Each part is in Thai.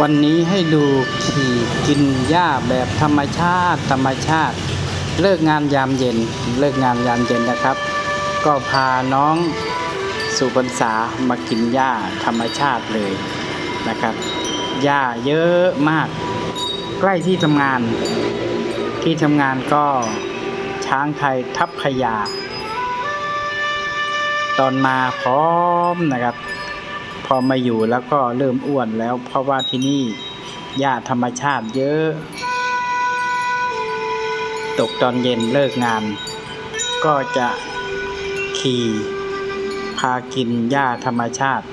วันนี้ให้ดูขี่กินหญ้าแบบธรรมชาติ ธรรมชาติ เลิกงานยามเย็น เลิกงานยามเย็นนะครับ ก็พาน้องสุพรรษามากินหญ้าธรรมชาติเลยนะครับหญ้าเยอะมาก ใกล้ที่ทำงาน ที่ทำงานก็ช้างไทยทับขยา ตอนมาพร้อมนะครับ พอมาอยู่แล้วก็เริ่มอ้วนแล้ว เพราะว่าที่นี่หญ้าธรรมชาติเยอะ ตกตอนเย็นเลิกงาน ก็จะขี่พากินหญ้าธรรมชาติ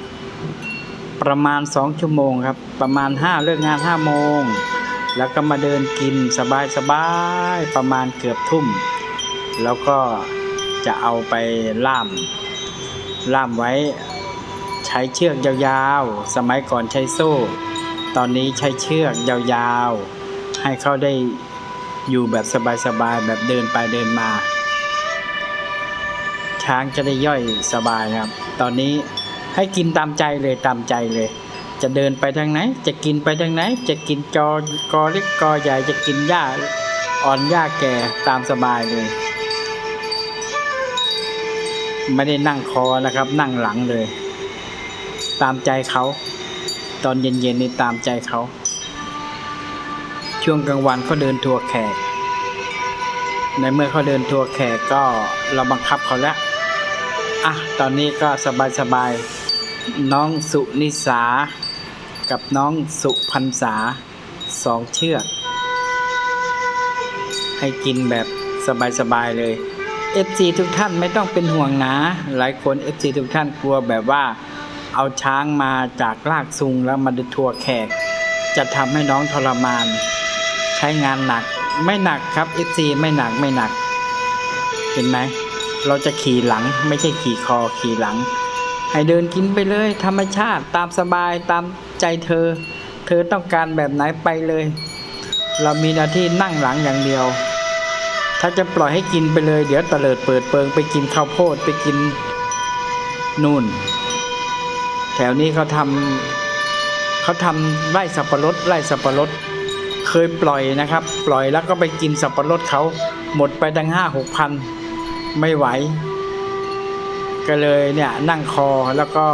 ประมาณสองชั่วโมงครับ ประมาณห้าเลิกงานห้าโมง แล้วก็มาเดินกินสบายสบายๆประมาณเกือบทุ่ม แล้วก็จะเอาไปล่าม ล่ามไว้ ใช้เชือกยาวๆ สมัยก่อนใช้โซ่ ตอนนี้ใช้เชือกยาวๆ ให้เขาได้อยู่แบบสบายๆ แบบเดินไปเดินมา ช้างจะได้ย่อยสบายครับ ตอนนี้ให้กินตามใจเลยตามใจเลย จะเดินไปทางไหน จะกินไปทางไหน จะกินจอกอเล็กกอใหญ่จะกินหญ้าอ่อนหญ้าแก่ตามสบายเลยไม่ได้นั่งคอนะครับ นั่งหลังเลย ตามใจเขา ตอนเย็นๆนี่ตามใจเขา ช่วงกลางวันเขาเดินทัวร์แขก ในเมื่อเขาเดินทัวร์แขกก็เราบังคับเขาแล้ว อะ ตอนนี้ก็สบายๆ น้องสุนิสา กับน้องสุพันษาสองเชือก ให้กินแบบสบายๆเลย FC ทุกท่านไม่ต้องเป็นห่วงนะ หลายคน FC ทุกท่านกลัวแบบว่า เอาช้างมาจากลากซุงแล้วมาดูทัวร์แขก จะทำให้น้องทรมาน ใช้งานหนักไม่หนักครับ FC ไม่หนักไม่หนัก เห็นไหม เราจะขี่หลังไม่ใช่ขี่คอขี่หลัง ให้เดินกินไปเลย ธรรมชาติตามสบายตามใจเธอ เธอต้องการแบบไหนไปเลย เรามีหน้าที่นั่งหลังอย่างเดียว ถ้าจะปล่อยให้กินไปเลย เดี๋ยวตะเลิดเปิดเปิงไปกินข้าวโพดไปกินนู่น ถวนี้เขาทำเขาทำไร่สับปะรดไร่สับปะรดเคยปล่อยนะครับ ปล่อยแล้วก็ไปกินสับปะรดเขาหมดไปตั้งห้าหกพันไม่ไหว ก็เลยเนี่ยนั่งคอแล้วก็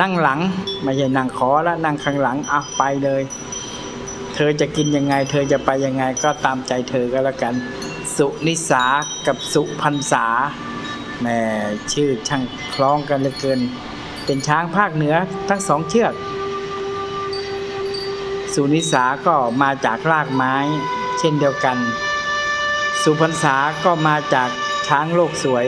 นั่งหลังไม่ใช่นั่งคอแล้วนั่งข้างหลังอะไปเลย เธอจะกินยังไง เธอจะไปยังไงก็ตามใจเธอก็แล้วกัน สุนิสากับสุพันษาแหมชื่อช่างคล้องกันเหลือเกิน เป็นช้างภาคเหนือทั้งสองเชือก สุนิสาก็มาจากรากไม้ เช่นเดียวกัน สุพรรษาก็มาจากช้างโลกสวย